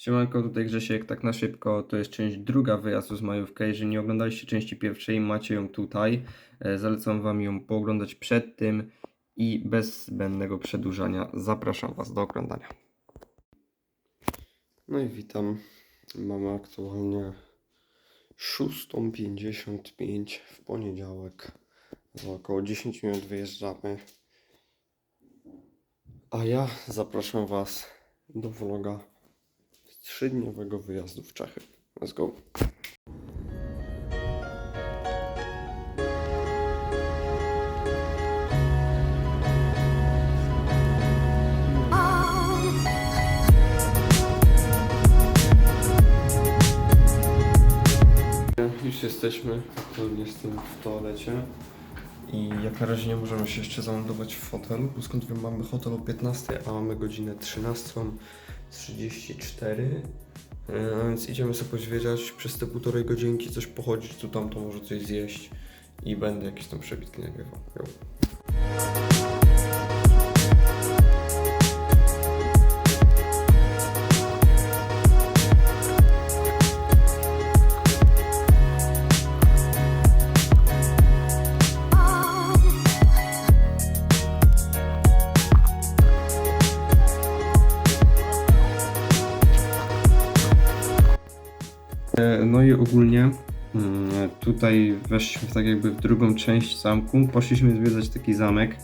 Siemanko, tutaj Grzesiek, tak na szybko, to jest część druga wyjazdu z majówka, jeżeli nie oglądaliście części pierwszej, macie ją tutaj, E, zalecam wam ją pooglądać przed tym i bez zbędnego przedłużania zapraszam was do oglądania. No i witam. Mamy aktualnie 6.55 w poniedziałek. Za około 10 minut wyjeżdżamy. A ja zapraszam Was do vloga trzydniowego wyjazdu w Czechy. Let's go! Już jesteśmy aktualnie jestem w toalecie i jak na razie nie możemy się jeszcze zameldować w fotelu, bo skąd wiem mamy hotel o 15, a mamy godzinę 13. 34. A e, więc idziemy sobie poźwiedziać przez te półtorej godzinki, coś pochodzić tu tam, to może coś zjeść i będę jakieś tam przebitki nagrywał. Jo. No i ogólnie mm, tutaj weszliśmy tak jakby w drugą część zamku, poszliśmy zwiedzać taki zamek.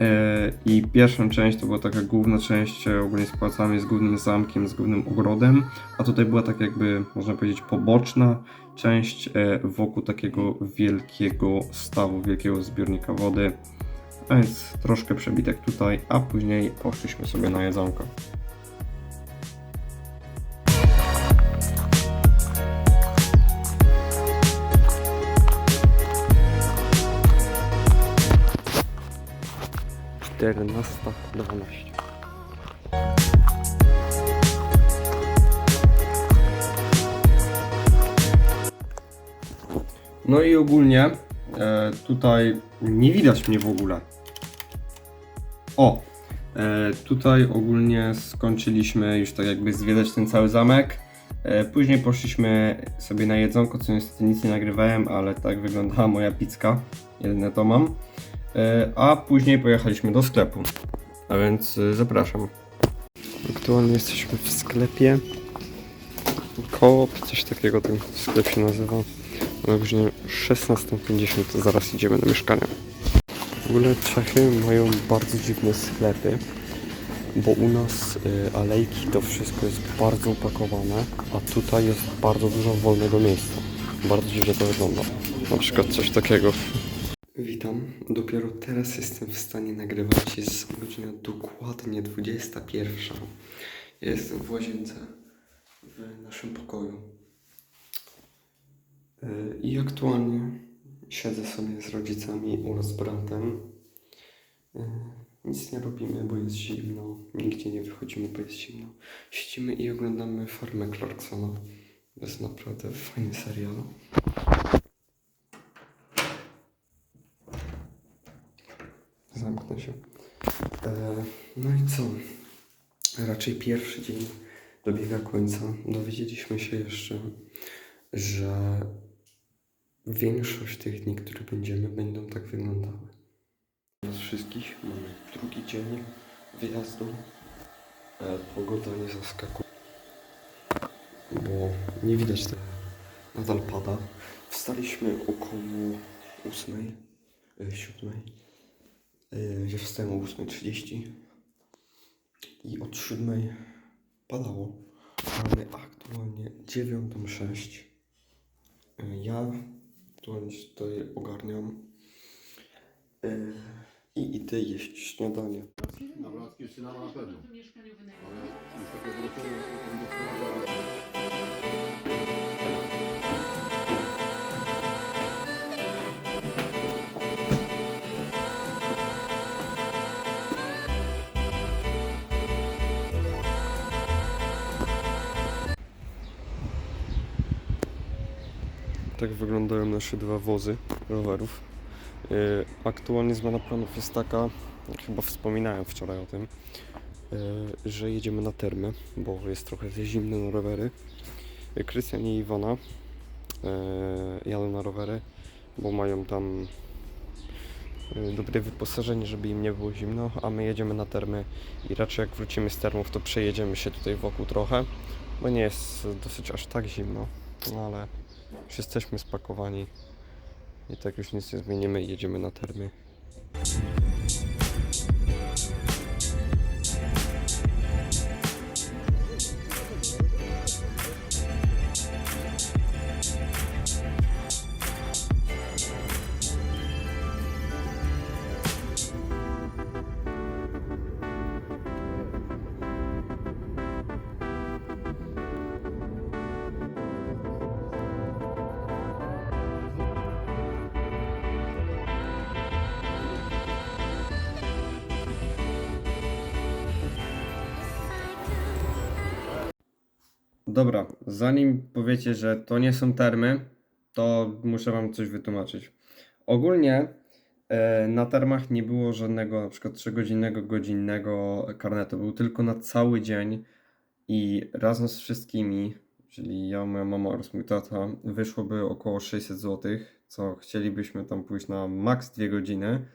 E, i pierwszą część to była taka główna część e, ogólnie z pałacami, z głównym zamkiem, z głównym ogrodem, a tutaj była tak jakby, można powiedzieć, poboczna część e, wokół takiego wielkiego stawu, wielkiego zbiornika wody, a więc troszkę przebitek tutaj, a później poszliśmy sobie na jedzonko. Czternasta dwanaście. No i ogólnie e, tutaj nie widać mnie w ogóle. O! E, tutaj ogólnie skończyliśmy już tak jakby zwiedzać ten cały zamek. E, później poszliśmy sobie na jedzonko, co niestety nic nie nagrywałem, ale tak wyglądała moja pizka. Jedyne to mam. E, a później pojechaliśmy do sklepu. A więc e, zapraszam. Aktualnie jesteśmy w sklepie. Koop, coś takiego ten sklep się nazywa. Na godzinie 16.50 zaraz idziemy do mieszkania. W ogóle Czechy mają bardzo dziwne sklepy, bo u nas y, alejki to wszystko jest bardzo upakowane, a tutaj jest bardzo dużo wolnego miejsca. Bardzo dziwnie to wygląda. Na przykład coś takiego. Witam. Dopiero teraz jestem w stanie nagrywać. Jest godzina dokładnie 21. Ja jestem w łazience w naszym pokoju. Yy, I aktualnie siedzę sobie z rodzicami oraz bratem. Yy, Nic nie robimy, bo jest zimno. Nigdzie nie wychodzimy, bo jest zimno. Siedzimy i oglądamy Farmę Clarksona. To jest naprawdę fajny serial. Zamknę się. E, no i co? Raczej pierwszy dzień dobiega końca. Dowiedzieliśmy się jeszcze, że większość tych dni, które będziemy, będą tak wyglądały. Nas wszystkich mamy drugi dzień wyjazdu. E, pogoda nie zaskakuje, bo nie widać tego. Nadal pada. Wstaliśmy około ósmej, e, siódmej. E, Ja wstałem o 8.30 i od 7 padało. Mamy aktualnie 9.06. E, Ja aktualnie tutaj ogarniam e, i idę jeść śniadanie. Nawrocki jeszcze na pewno. Ale już takie wrócenie Tak wyglądają nasze dwa wozy rowerów. Yy, Aktualnie zmiana planów jest taka, chyba wspominałem wczoraj o tym, e, że jedziemy na termy, bo jest trochę za zimno na rowery. E, Krystian i Iwona e, jadą na rowery, bo mają tam e, dobre wyposażenie, żeby im nie było zimno, a my jedziemy na termy i raczej jak wrócimy z termów, to przejedziemy się tutaj wokół trochę, bo nie jest dosyć aż tak zimno, no ale już jesteśmy spakowani i tak już nic nie zmienimy i jedziemy na termy. Dobra, zanim powiecie, że to nie są termy, to muszę wam coś wytłumaczyć. Ogólnie e, na termach nie było żadnego na przykład 3-godzinnego, godzinnego karnetu. Był tylko na cały dzień i razem z wszystkimi, czyli ja, moja mama oraz mój tata, wyszłoby około 600 zł, co chcielibyśmy tam pójść na maks 2 godziny,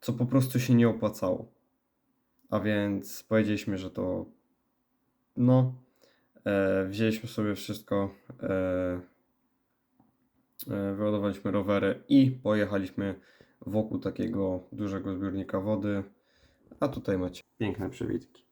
co po prostu się nie opłacało. A więc powiedzieliśmy, że to no, E, wzięliśmy sobie wszystko, e, e, wyładowaliśmy rowery i pojechaliśmy wokół takiego dużego zbiornika wody. A tutaj macie piękne przewidki.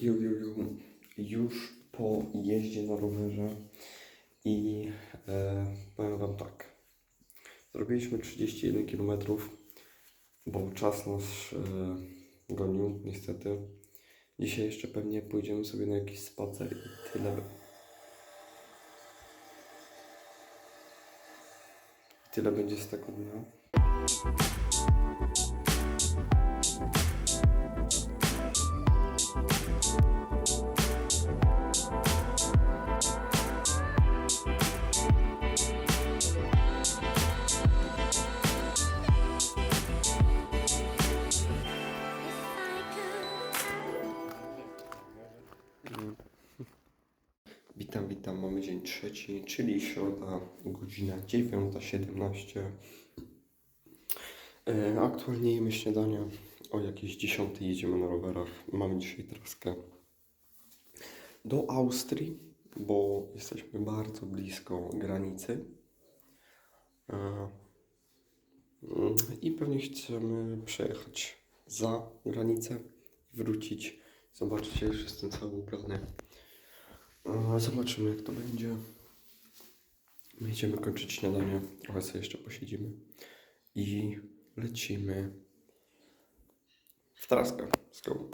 Ju, ju, ju. Już po jeździe na rowerze i e, powiem Wam tak. Zrobiliśmy 31 km, bo czas nas e, gonił, niestety. Dzisiaj jeszcze pewnie pójdziemy sobie na jakiś spacer i tyle. Tyle będzie z tego dnia. Godzina 9.17. E, Aktualnie jemy śniadanie. O jakieś 10 jedziemy na rowerach. Mamy dzisiaj traskę do Austrii, bo jesteśmy bardzo blisko granicy. E, mm, I pewnie chcemy przejechać za granicę i wrócić. Zobaczcie, już jestem cały ubrany. E, Zobaczymy jak to będzie. Będziemy kończyć śniadanie. Trochę sobie jeszcze posiedzimy. I lecimy w traskę. Let's go.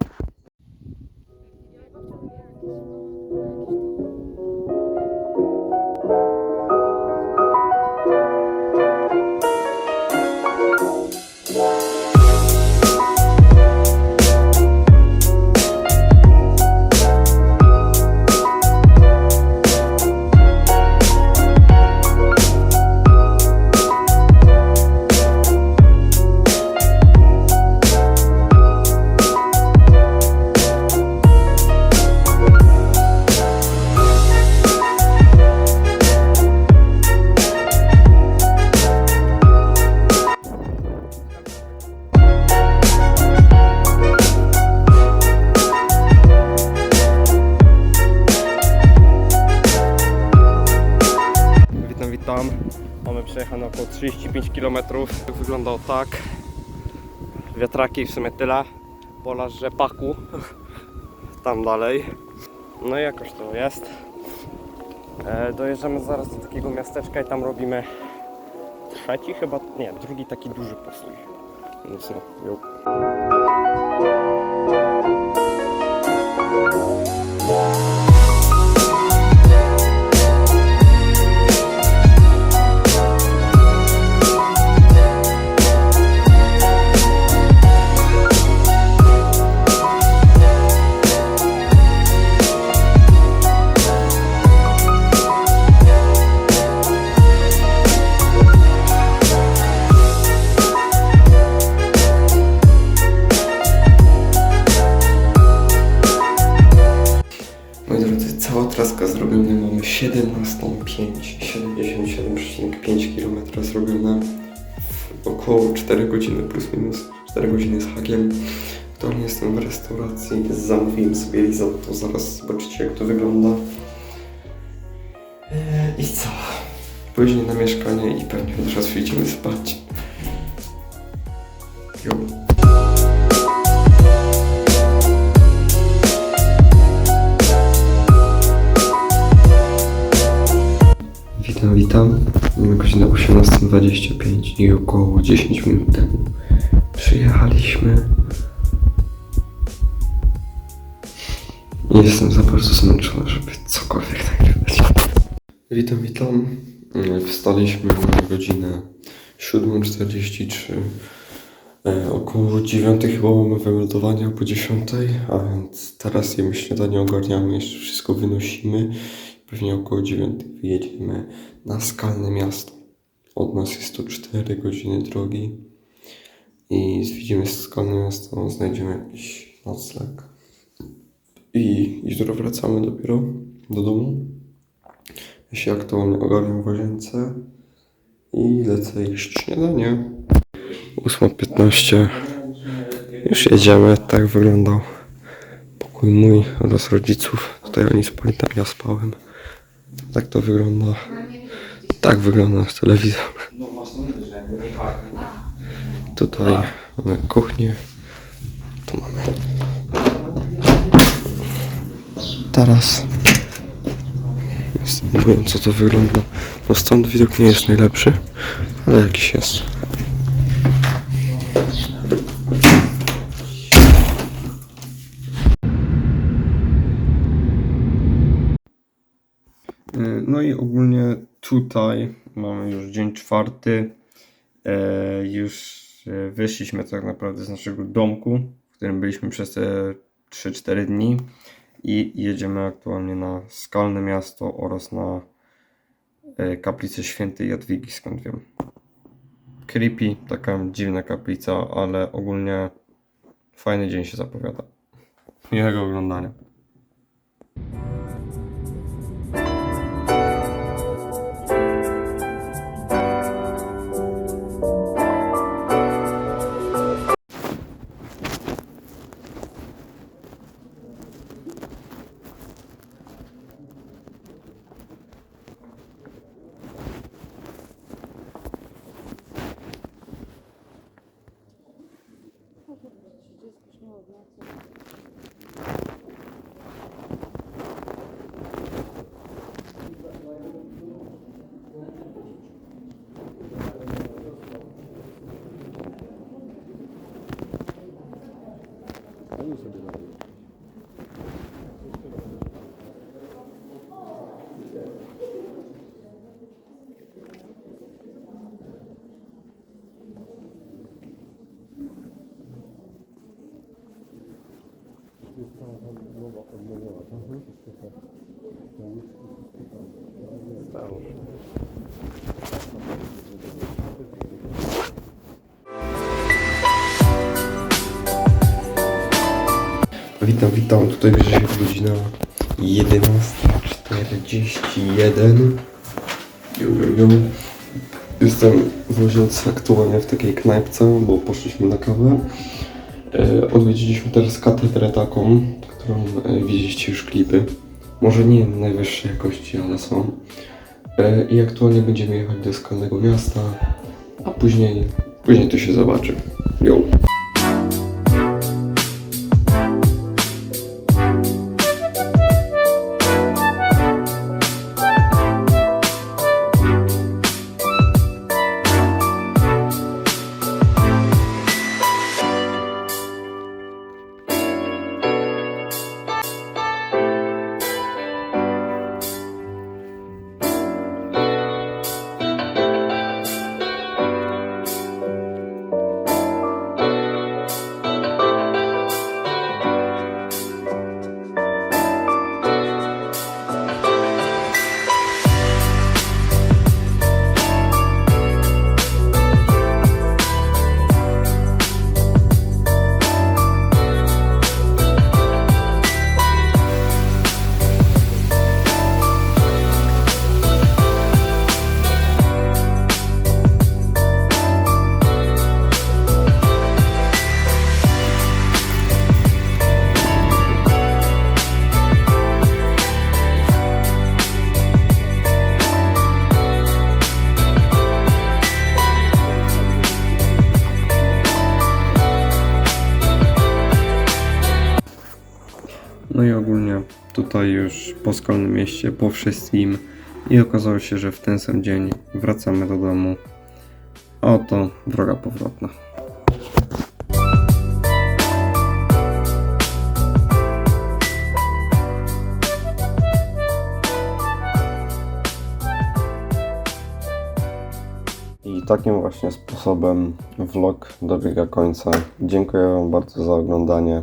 Km. Wyglądał tak. Wiatraki w sumie tyle. Pola rzepaku. Tam dalej. No i jakoś to jest. E, dojeżdżamy zaraz do takiego miasteczka i tam robimy trzeci chyba, nie, drugi taki duży postój. No, 4 godziny plus minus, 4 godziny z hakiem. Aktualnie jestem w restauracji, zamówiłem sobie risotto, zaraz zobaczycie jak to wygląda. Eee, I co? Później na mieszkanie i pewnie od razu idziemy spać. Jo. Witam, witam. Mamy godzinę 18.25 i około 10 minut temu przyjechaliśmy. Jestem za bardzo zmęczony, żeby cokolwiek nagrywać. Witam, witam. Wstaliśmy na godzinę 7.43. E, Około 9 chyba mamy wymeldowania po 10, a więc teraz jemy śniadanie, ogarniamy, jeszcze wszystko wynosimy. Pewnie około 9 wyjedziemy na skalne miasto. Od nas jest to 4 godziny drogi. I zwiedzimy skalne miasto, znajdziemy jakiś nocleg. I jutro wracamy dopiero do domu. Ja się aktualnie ogarniam w łazience i lecę jeść śniadanie. 8.15. Już jedziemy. Tak wyglądał pokój mój oraz rodziców. Tutaj oni spali, tam ja spałem. Tak to wygląda. Tak wygląda nasz telewizor. Tutaj mamy kuchnię. Tu mamy taras. Jest mówiąc, co to wygląda. No stąd widok nie jest najlepszy, ale jakiś jest. Ogólnie tutaj mamy już dzień czwarty. E, Już e, wyszliśmy tak naprawdę z naszego domku, w którym byliśmy przez te 3-4 dni i jedziemy aktualnie na Skalne Miasto oraz na e, kaplicę Świętej Jadwigi, skąd wiem. Creepy, taka dziwna kaplica, ale ogólnie fajny dzień się zapowiada. Miłego oglądania. Witam, witam. Tutaj bierze się godzina 11.41. Jo, jo, jo. Jestem w łazience aktualnie w takiej knajpce, bo poszliśmy na kawę. E, odwiedziliśmy teraz katedrę taką, którą e, widzieliście już klipy. Może nie najwyższej jakości, ale są. E, I aktualnie będziemy jechać do skalnego miasta, a później, później to się zobaczy. Jo. Tutaj już po Skalnym Mieście, po wszystkim i okazało się, że w ten sam dzień wracamy do domu. Oto droga powrotna. I takim właśnie sposobem vlog dobiega końca. Dziękuję Wam bardzo za oglądanie.